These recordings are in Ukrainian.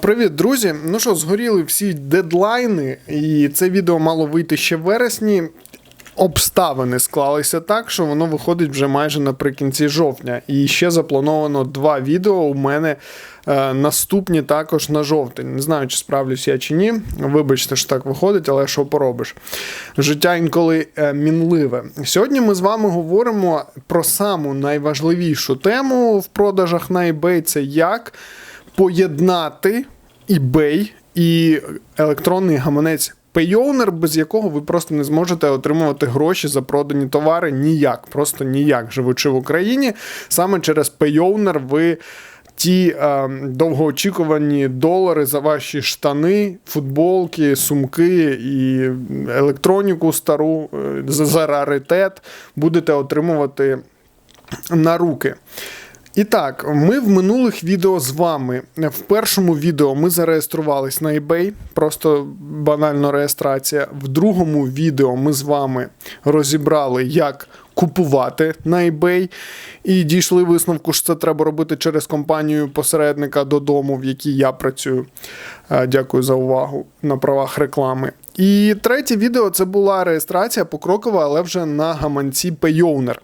Привіт, друзі! Ну що, згоріли всі дедлайни, і це відео мало вийти ще в вересні. Обставини склалися так, що воно виходить вже майже наприкінці жовтня. І ще заплановано два відео у мене е, наступні також на жовтень. Не знаю, чи справлюсь я чи ні. Вибачте, що так виходить, але що поробиш. Життя інколи е, мінливе. Сьогодні ми з вами говоримо про саму найважливішу тему в продажах на eBay це як поєднати eBay і електронний гаманець Payoneer, без якого ви просто не зможете отримувати гроші за продані товари ніяк, просто ніяк, живучи в Україні. Саме через Payoneer ви. Ті е, довгоочікувані долари за ваші штани, футболки, сумки і електроніку стару е, за, за раритет будете отримувати на руки. І так, ми в минулих відео з вами. В першому відео ми зареєструвались на eBay, просто банальна реєстрація. В другому відео ми з вами розібрали, як купувати на eBay, і дійшли висновку, що це треба робити через компанію посередника додому, в якій я працюю. Е, Дякую за увагу на правах реклами. І третє відео це була реєстрація покрокова, але вже на гаманці Payoneer.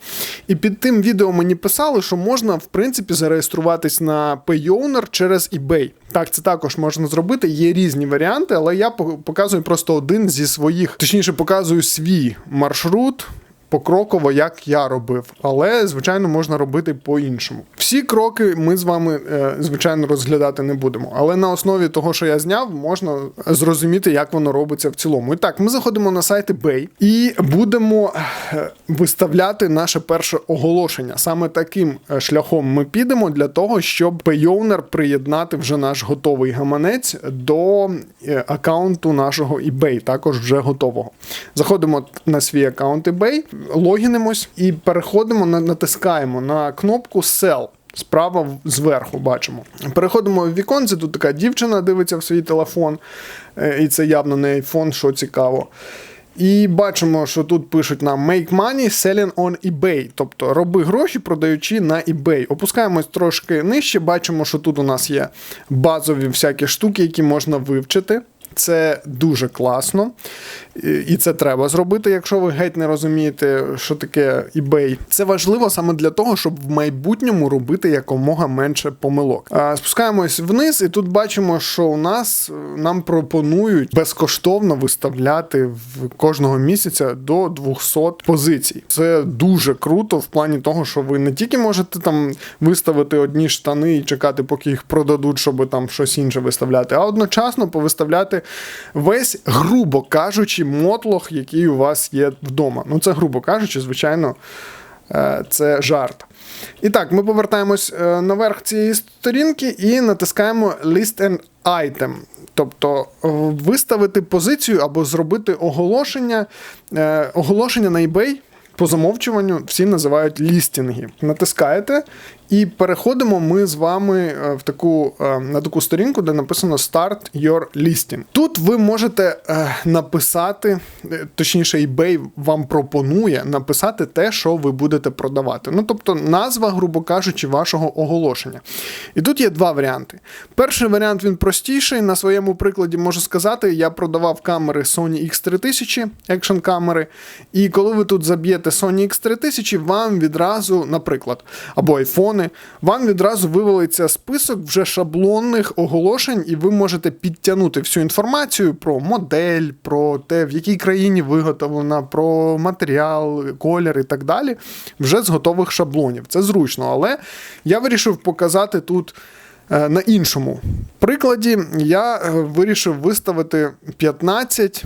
І під тим відео мені писали, що можна, в принципі, зареєструватись на Payoneer через eBay. Так, це також можна зробити. Є різні варіанти, але я по- показую просто один зі своїх, точніше, показую свій маршрут. Покроково, як я робив, але звичайно можна робити по-іншому. Всі кроки ми з вами, е, звичайно, розглядати не будемо. Але на основі того, що я зняв, можна зрозуміти, як воно робиться в цілому. І так, ми заходимо на сайт eBay і будемо е, виставляти наше перше оголошення. Саме таким е, шляхом ми підемо для того, щоб Payoneer приєднати вже наш готовий гаманець до аккаунту нашого eBay, також вже готового. Заходимо на свій аккаунт eBay, логінимось і переходимо, натискаємо на кнопку Sell. Справа зверху бачимо. Переходимо в віконце, тут така дівчина дивиться в свій телефон, е, і це явно не iPhone, що цікаво. І бачимо, що тут пишуть нам Make money selling on eBay, тобто роби гроші, продаючи на eBay. Опускаємось трошки нижче, бачимо, що тут у нас є базові всякі штуки, які можна вивчити. Це дуже класно, І- це треба зробити, якщо ви геть не розумієте, що таке eBay. Це важливо саме для того, щоб в майбутньому робити якомога менше помилок. Спускаємось вниз, і тут бачимо, що у нас е, нам пропонують безкоштовно виставляти в кожного місяця до 200 позицій. Це дуже круто в плані того, що ви не тільки можете там виставити одні штани і чекати, поки їх продадуть, щоб там щось інше виставляти, а одночасно повиставляти весь, грубо кажучи, мотлох, який у вас є вдома. Ну, це грубо кажучи, звичайно, е, це жарт. І так, ми повертаємось е, наверх цієї сторінки і натискаємо List and Item. Тобто е, виставити позицію або зробити оголошення, оголошення на eBay. По замовчуванню всі називають лістінги. Натискаєте, і переходимо ми з вами е, в таку, е, на таку сторінку, де написано Start Your Listing. Тут ви можете е, написати, точніше, eBay вам пропонує написати те, що ви будете продавати. Ну, тобто, назва, грубо кажучи, вашого оголошення. І тут є два варіанти. Перший варіант він простіший. На своєму прикладі можу сказати, я продавав камери Sony X3000, екшн камери. І коли ви тут заб'єте Sony X3000, вам відразу, наприклад, або айфони, вам відразу вивалиться список вже шаблонних оголошень, і ви можете підтягнути всю інформацію про модель, про те, в якій країні виготовлена, про матеріал, колір і так далі, вже з готових шаблонів. Це зручно, але я вирішив показати тут. Е, На іншому прикладі я е, вирішив виставити 15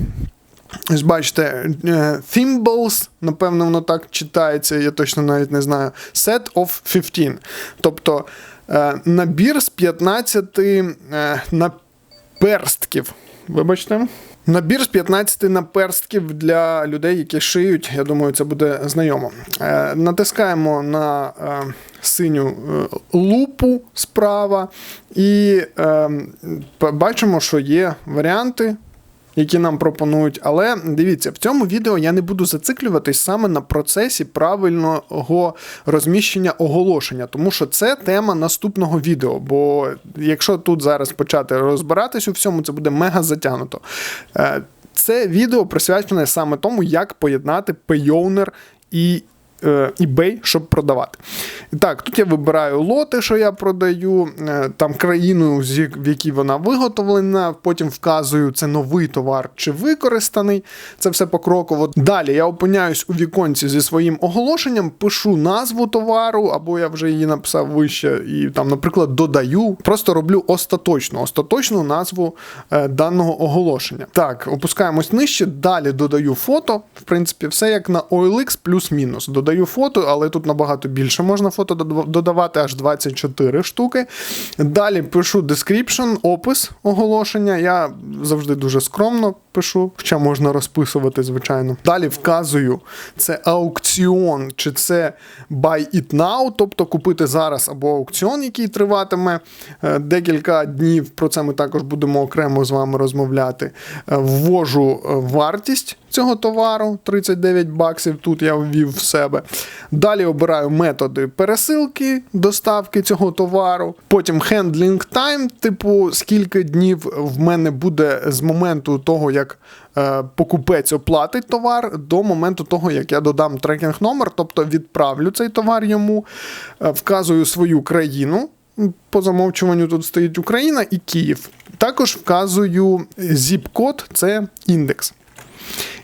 Ось бачите, е, Thimbles, напевно, воно так читається, я точно навіть не знаю. Set of 15. Тобто е, набір з 15 е, наперстків. Вибачте. Набір з 15 наперстків для людей, які шиють. Я думаю, це буде знайомо. Натискаємо на синю лупу справа і бачимо, що є варіанти які нам пропонують. Але дивіться, в цьому відео я не буду зациклюватись саме на процесі правильного розміщення оголошення, тому що це тема наступного відео. Бо якщо тут зараз почати розбиратись у всьому, це буде мега затягнуто. Е, Це відео присвячене саме тому, як поєднати Payoneer і eBay, щоб продавати. І Так, тут я вибираю лоти, що я продаю, е, там країну, в якій вона виготовлена, потім вказую, це новий товар чи використаний. Це все покроково. Далі я опиняюсь у віконці зі своїм оголошенням, пишу назву товару, або я вже її написав вище, і там, наприклад, додаю. Просто роблю остаточну, остаточну назву е, даного оголошення. Так, опускаємось нижче, далі додаю фото. В принципі, все як на OLX плюс-мінус. Додаю фото, але тут набагато більше можна фото додавати, аж 24 штуки. Далі пишу description, опис оголошення. Я завжди дуже скромно пишу, хоча можна розписувати, звичайно. Далі вказую, це аукціон, чи це buy it now, тобто купити зараз або аукціон, який триватиме е, декілька днів. Про це ми також будемо окремо з вами розмовляти. Е, Ввожу е, вартість цього товару 39 баксів. Тут я ввів в себе. Далі обираю методи пересилки, доставки цього товару. Потім handling time, типу, скільки днів в мене буде з моменту того, як е, покупець оплатить товар, до моменту того, як я додам трекінг номер, тобто відправлю цей товар йому, е, вказую свою країну. По замовчуванню тут стоїть Україна і Київ. Також вказую zip-код, це індекс.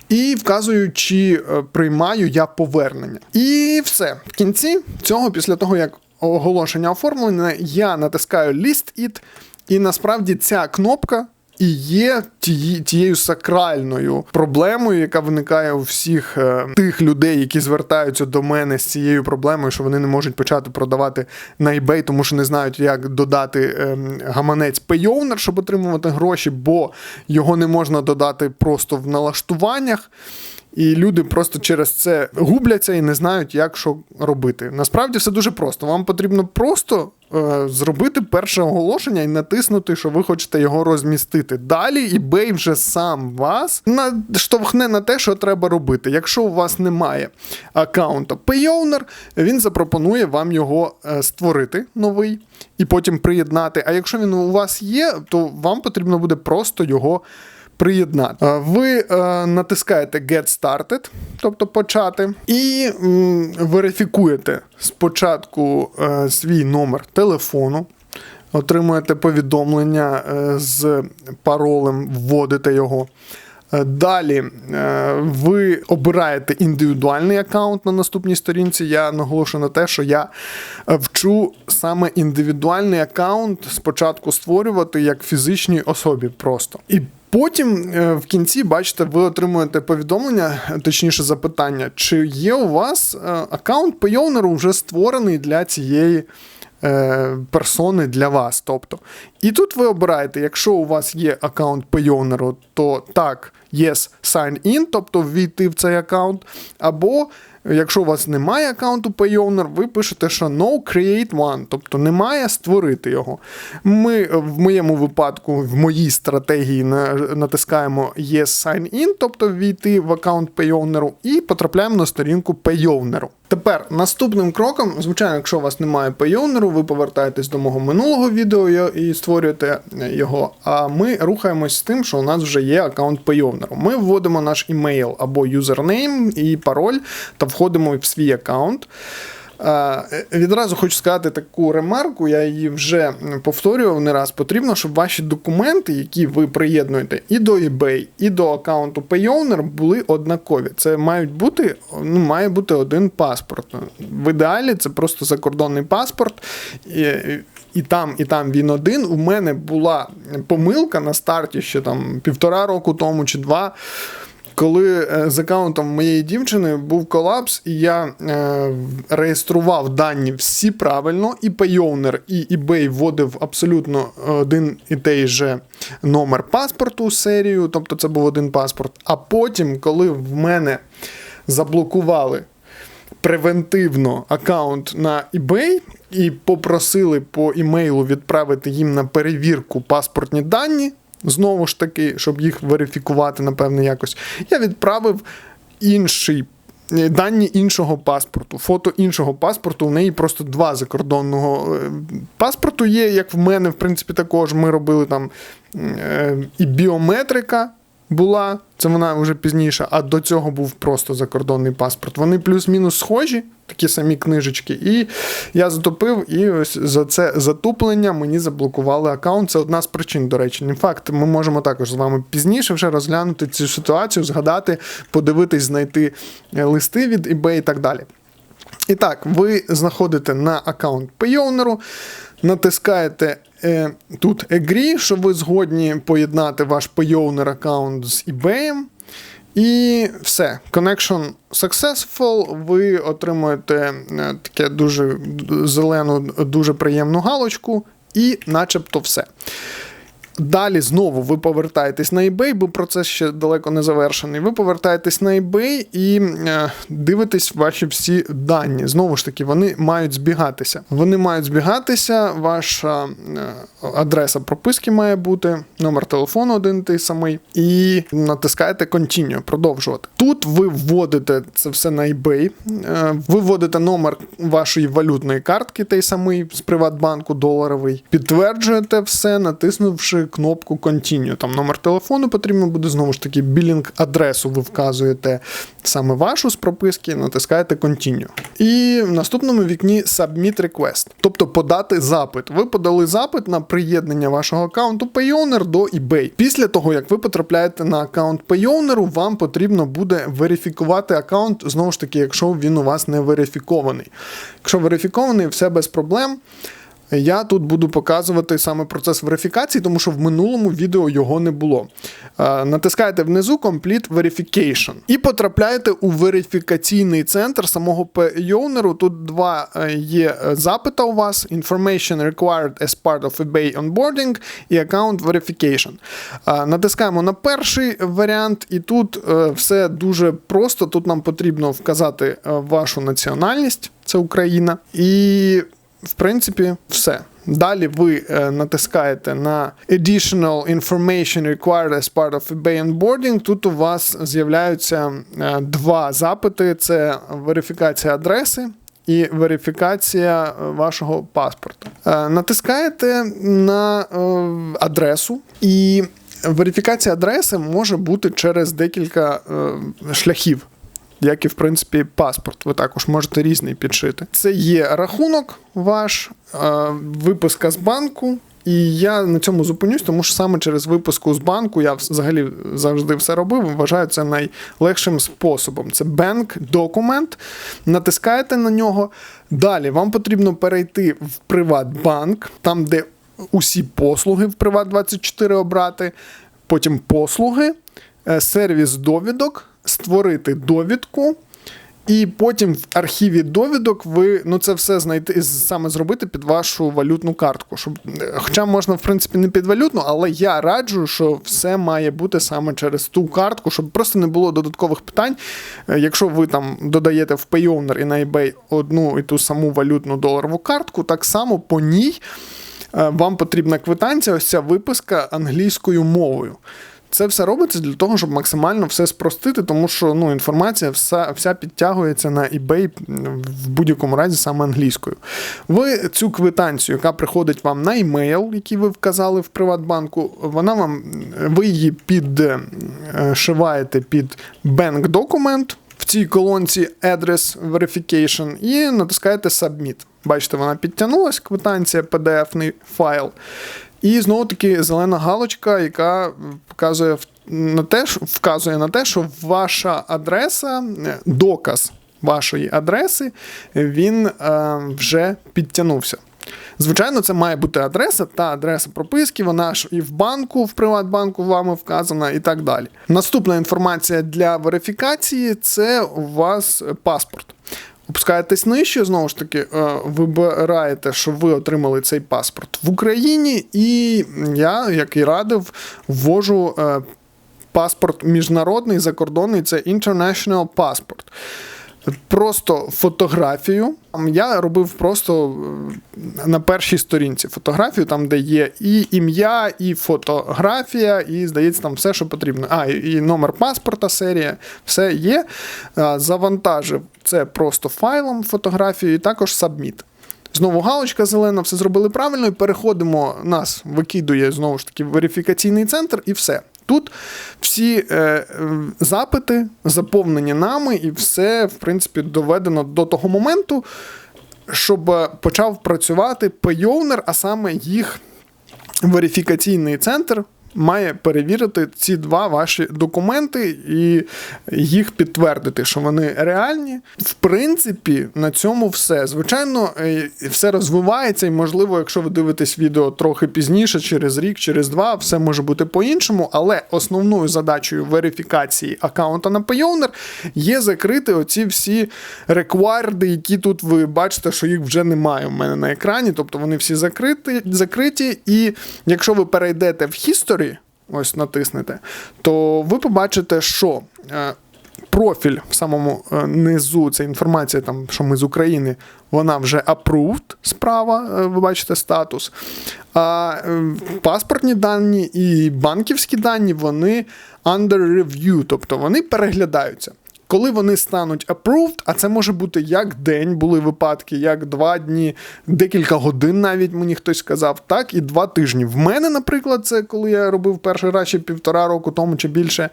І вказую, чи е, приймаю я повернення. І все. В кінці цього, після того, як оголошення оформлене, я натискаю List It, і насправді ця кнопка. І є тії- тією сакральною проблемою, яка виникає у всіх е, тих людей, які звертаються до мене з цією проблемою, що вони не можуть почати продавати на eBay, тому що не знають, як додати е, гаманець пейовнер, щоб отримувати гроші, бо його не можна додати просто в налаштуваннях. І люди просто через це губляться і не знають, як що робити. Насправді все дуже просто. Вам потрібно просто е, зробити перше оголошення і натиснути, що ви хочете його розмістити. Далі eBay вже сам вас наштовхне на те, що треба робити. Якщо у вас немає аккаунта Payoneer, він запропонує вам його е, створити новий і потім приєднати. А якщо він у вас є, то вам потрібно буде просто його приєднати. Е, Ви е, натискаєте Get Started, тобто почати, і верифікуєте спочатку е, свій номер телефону. Отримуєте повідомлення з паролем, вводите його. Далі ви обираєте індивідуальний аккаунт на наступній сторінці. Я наголошую на те, що я вчу саме індивідуальний аккаунт спочатку створювати як фізичній особі просто. І Потім е, в кінці, бачите, ви отримуєте повідомлення, точніше запитання, чи є у вас е, аккаунт Payoneer вже створений для цієї е, персони для вас. Тобто. І тут ви обираєте, якщо у вас є аккаунт Payoneer, то так, yes, sign in, тобто ввійти в цей аккаунт, або Якщо у вас немає аккаунту Payoneer, ви пишете, що no create one, тобто немає створити його. Ми е, в моєму випадку, в моїй стратегії натискаємо Yes Sign In, тобто війти в аккаунт Payoneer, і потрапляємо на сторінку Payoneer. Тепер наступним кроком, звичайно, якщо у вас немає Payoneer, ви повертаєтесь до мого минулого відео і- створюєте його. А ми рухаємось з тим, що у нас вже є аккаунт Payoneer. Ми вводимо наш імейл або юзернейм і пароль та входимо в свій аккаунт. Е, Відразу хочу сказати таку ремарку, я її вже повторював не раз. Потрібно, щоб ваші документи, які ви приєднуєте і до eBay, і до аккаунту Payoneer, були однакові. Це мають бути, ну, має бути один паспорт. В ідеалі це просто закордонний паспорт. І, і там, і там він один. У мене була помилка на старті ще там півтора року тому чи два. Коли е, з аккаунтом моєї дівчини був колапс, і я е, реєстрував дані всі правильно, і Payoneer, і eBay вводив абсолютно один і той же номер паспорту серію, тобто це був один паспорт. А потім, коли в мене заблокували превентивно аккаунт на eBay і попросили по імейлу відправити їм на перевірку паспортні дані знову ж таки, щоб їх верифікувати, напевно, якось. Я відправив інший. е, Дані іншого паспорту, фото іншого паспорту. У неї просто два закордонного е, паспорту є, як в мене, в принципі, також. Ми робили там е, і біометрика була, це вона вже пізніше, а до цього був просто закордонний паспорт. Вони плюс-мінус схожі, такі самі книжечки. І я затопив, і ось за це затуплення мені заблокували аккаунт. Це одна з причин, до речі. Не факт, ми можемо також з вами пізніше вже розглянути цю ситуацію, згадати, подивитись, знайти е, листи від eBay і так далі. І так, ви знаходите на аккаунт Payoneer, натискаєте е, тут Agree, що ви згодні поєднати ваш Payoneer аккаунт з eBay. І все. Connection successful. Ви отримуєте е, таке дуже зелену, дуже приємну галочку, і начебто все. Далі знову ви повертаєтесь на eBay, бо процес ще далеко не завершений. Ви повертаєтесь на eBay і е, дивитесь ваші всі дані. Знову ж таки, вони мають збігатися. Вони мають збігатися, ваша е, адреса прописки має бути, номер телефону один той самий, і натискаєте Continue, продовжувати. Тут ви вводите це все на eBay, е, ви вводите номер вашої валютної картки, той самий з Приватбанку доларовий, підтверджуєте все, натиснувши кнопку Continue. Там номер телефону потрібно буде знову ж таки білінг адресу. Ви вказуєте саме вашу з прописки, натискаєте Continue. І в наступному вікні Submit Request, тобто подати запит. Ви подали запит на приєднання вашого аккаунту Payoneer до eBay. Після того, як ви потрапляєте на аккаунт Payoneer, вам потрібно буде верифікувати аккаунт, знову ж таки, якщо він у вас не верифікований. Якщо верифікований, все без проблем. Я тут буду показувати саме процес верифікації, тому що в минулому відео його не було. Е, Натискаєте внизу Complete Verification і потрапляєте у верифікаційний центр самого Payoneer. Тут два е, є запита у вас: Information required as part of eBay onboarding і Account Verification. Е, Натискаємо на перший варіант, і тут е, все дуже просто. Тут нам потрібно вказати е, вашу національність, це Україна. І в принципі, все. Далі ви е, натискаєте на Additional Information Required as part of eBay Onboarding. Тут у вас з'являються е, два запити: це верифікація адреси. І верифікація е, вашого паспорта. Е, Натискаєте на адресу, і верифікація адреси може бути через декілька шляхів як і в принципі паспорт. Ви також можете різний підшити. Це є рахунок ваш, е, виписка з банку. І я на цьому зупинюсь, тому що саме через виписку з банку я взагалі завжди все робив. Вважаю це найлегшим способом. Це банк документ. Натискаєте на нього. Далі вам потрібно перейти в Приватбанк, там, де усі послуги в Приват24 обрати. Потім послуги, е, сервіс довідок створити довідку, і потім в архіві довідок ви ну це все знайти саме зробити під вашу валютну картку. Щоб, Хоча можна, в принципі, не під валютну, але я раджу, що все має бути саме через ту картку, щоб просто не було додаткових питань. Е, Якщо ви там додаєте в Payoneer і на eBay одну і ту саму валютну доларову картку, так само по ній е, вам потрібна квитанція, ось ця виписка англійською мовою. Це все робиться для того, щоб максимально все спростити, тому що ну, інформація вся вся підтягується на eBay в будь-якому разі саме англійською. Ви цю квитанцію, яка приходить вам на емейл, який ви вказали в Приватбанку, вона вам ви її підшиваєте під Bank Document в цій колонці Address Verification і натискаєте Submit. Бачите, вона підтягнулася, квитанція, PDF файл. І знову таки зелена галочка, яка показує на те, вказує на те, що ваша адреса, доказ вашої адреси, він е, вже підтягнувся. Звичайно, це має бути адреса та адреса прописки, вона ж і в банку, в Приватбанку вами вказана, і так далі. Наступна інформація для верифікації це у вас паспорт. Опускаєтесь нижче, знову ж таки, вибираєте, що ви отримали цей паспорт в Україні, і я, як і радив, ввожу паспорт міжнародний закордонний це International Passport. Просто фотографію. Я робив просто е, на першій сторінці фотографію, там, де є і ім'я, і фотографія, і, здається, там все, що потрібно. А, і номер паспорта, серія, все є. Завантажив це просто файлом фотографію, і також Submit. Знову галочка зелена, все зробили правильно, і переходимо, нас викидує знову ж таки верифікаційний центр, і все. Тут всі е, запити заповнені нами, і все, в принципі, доведено до того моменту, щоб почав працювати пейовнер, а саме їх верифікаційний центр має перевірити ці два ваші документи і їх підтвердити, що вони реальні. В принципі, на цьому все. Звичайно, е, все розвивається, і, можливо, якщо ви дивитесь відео трохи пізніше, через рік, через два, все може бути по-іншому, але основною задачею верифікації аккаунта на Payoneer є закрити оці всі рекварди, які тут ви бачите, що їх вже немає у мене на екрані, тобто вони всі закриті, закриті. І якщо ви перейдете в History, ось натиснете, то ви побачите, що е, профіль в самому е, низу, ця інформація, там, що ми з України, вона вже approved справа, е, ви бачите статус. А паспортні дані і банківські дані, вони under review, тобто вони переглядаються. Коли вони стануть approved, а це може бути як день, були випадки, як два дні, декілька годин навіть мені хтось сказав, так і два тижні. В мене, наприклад, це коли я робив перший раз ще півтора року тому чи більше.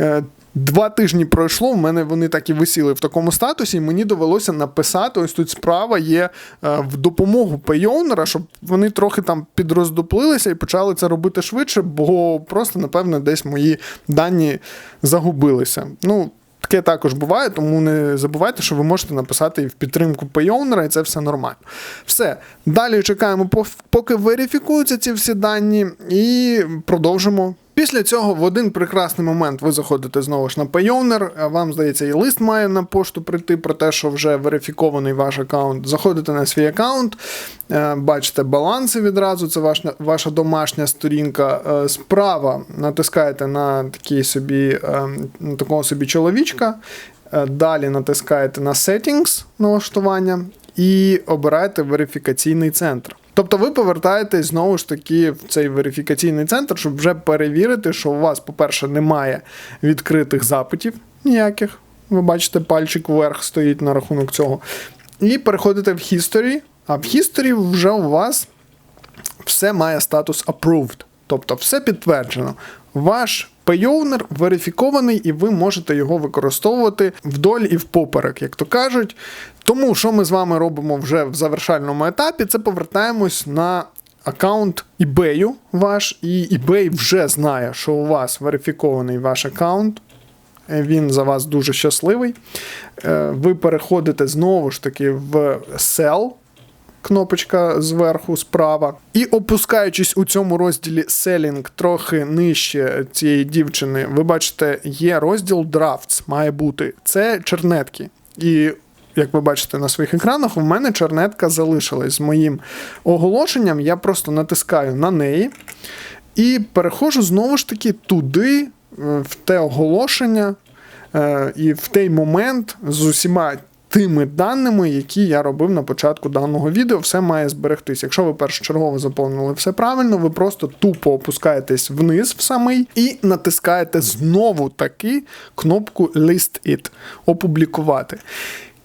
Е, два тижні пройшло, в мене вони так і висіли в такому статусі, і мені довелося написати: ось тут справа є е, в допомогу пейонера, щоб вони трохи там підроздуплилися і почали це робити швидше, бо просто, напевно, десь мої дані загубилися. Ну, Таке також буває, тому не забувайте, що ви можете написати в підтримку пейонера, і це все нормально. Все. Далі чекаємо, поки верифікуються ці всі дані, і продовжимо. Після цього в один прекрасний момент ви заходите знову ж на Payoneer, Вам здається, і лист має на пошту прийти про те, що вже верифікований ваш аккаунт. Заходите на свій аккаунт, е, бачите баланси відразу. Це ваша ваша домашня сторінка. Е, справа натискаєте на такий собі, е, на такого собі чоловічка. Далі натискаєте на Settings налаштування і обираєте верифікаційний центр. Тобто ви повертаєтесь знову ж таки в цей верифікаційний центр, щоб вже перевірити, що у вас, по-перше, немає відкритих запитів ніяких. Ви бачите, пальчик вверх стоїть на рахунок цього. І переходите в History, а в History вже у вас все має статус approved. Тобто все підтверджено. Ваш Payoneer верифікований, і ви можете його використовувати вдоль і впоперек, як то кажуть. Тому що ми з вами робимо вже в завершальному етапі, це повертаємось на аккаунт eBay ваш, і eBay вже знає, що у вас верифікований ваш аккаунт. Він за вас дуже щасливий. Е, ви переходите знову ж таки в Sell кнопочка зверху справа. І опускаючись у цьому розділі Selling трохи нижче цієї дівчини, ви бачите, є розділ Drafts, має бути. Це чернетки. І як ви бачите на своїх екранах, у мене чернетка залишилась з моїм оголошенням. Я просто натискаю на неї і переходжу знову ж таки туди, е, в те оголошення. Е, і в той момент з усіма тими даними, які я робив на початку даного відео, все має зберегтись. Якщо ви першочергово заповнили все правильно, ви просто тупо опускаєтесь вниз в самий і натискаєте знову таки кнопку List It опублікувати.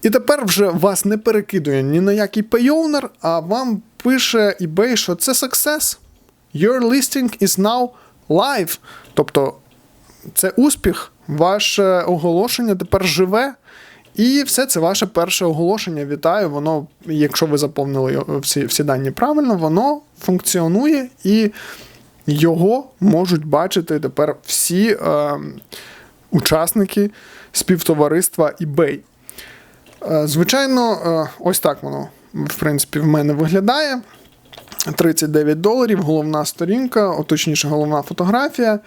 І тепер вже вас не перекидує ні на який пейонер, а вам пише eBay, що це success. Your listing is now live. Тобто це успіх, ваше оголошення тепер живе. І все це ваше перше оголошення. Вітаю, воно, якщо ви заповнили всі всі дані правильно, воно функціонує і його можуть бачити тепер всі е, учасники співтовариства eBay. Е, звичайно, е, ось так воно, в принципі, в мене виглядає. 39 доларів, головна сторінка, точніше, головна фотографія.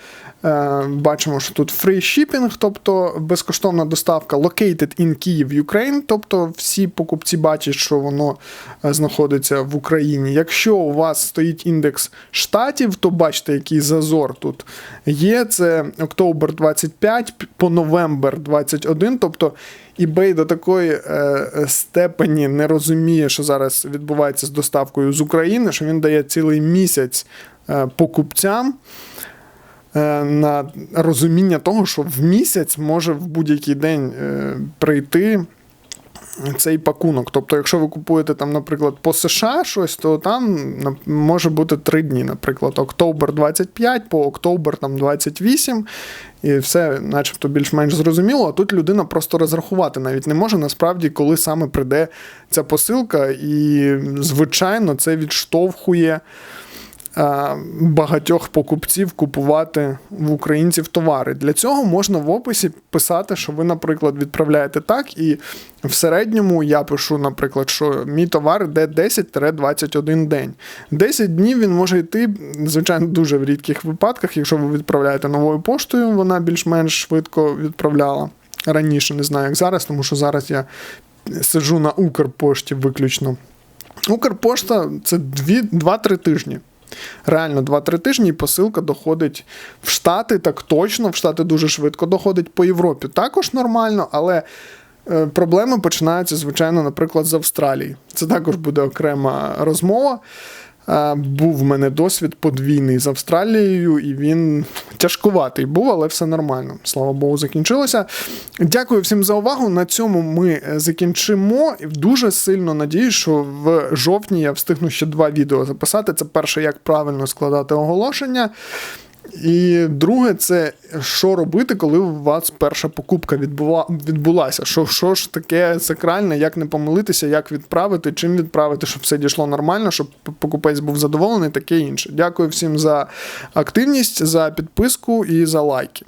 Е, бачимо, що тут free shipping, тобто безкоштовна доставка located in Kyiv, Ukraine, тобто всі покупці бачать, що воно е, знаходиться в Україні. Якщо у вас стоїть індекс штатів, то бачите, який зазор тут є. Це октобер 25 по новембер 21, тобто eBay до такої е, степені не розуміє, що зараз відбувається з доставкою з України, що він дає цілий місяць е, покупцям е, на розуміння того, що в місяць може в будь-який день е, прийти цей пакунок. Тобто, якщо ви купуєте там, наприклад, по США щось, то там може бути 3 дні, наприклад, октобер 25, по октобер там 28, і все, начебто, більш-менш зрозуміло. А тут людина просто розрахувати навіть не може насправді, коли саме прийде ця посилка, і звичайно, це відштовхує багатьох покупців купувати в українців товари. Для цього можна в описі писати, що ви, наприклад, відправляєте так, і в середньому я пишу, наприклад, що мій товар йде 10-21 день. 10 днів він може йти, звичайно, дуже в рідких випадках. Якщо ви відправляєте новою поштою, вона більш-менш швидко відправляла. Раніше не знаю, як зараз, тому що зараз я сиджу на Укрпошті виключно. Укрпошта це 2-3 тижні. Реально 2-3 тижні посилка доходить в Штати, так точно, в Штати дуже швидко доходить по Європі. Також нормально, але е, проблеми починаються, звичайно, наприклад, з Австралії. Це також буде окрема розмова. Е, Був в мене досвід подвійний з Австралією, і він тяжкуватий був, але все нормально. Слава Богу, закінчилося. Дякую всім за увагу. На цьому ми е, закінчимо. Дуже сильно надіюсь, що в жовтні я встигну ще два відео записати. Це перше, як правильно складати оголошення. І друге, це що робити, коли у вас перша покупка відбула, відбулася. Що, що ж таке сакральне, як не помилитися, як відправити, чим відправити, щоб все дійшло нормально, щоб покупець був задоволений, таке інше. Дякую всім за активність, за підписку і за лайки.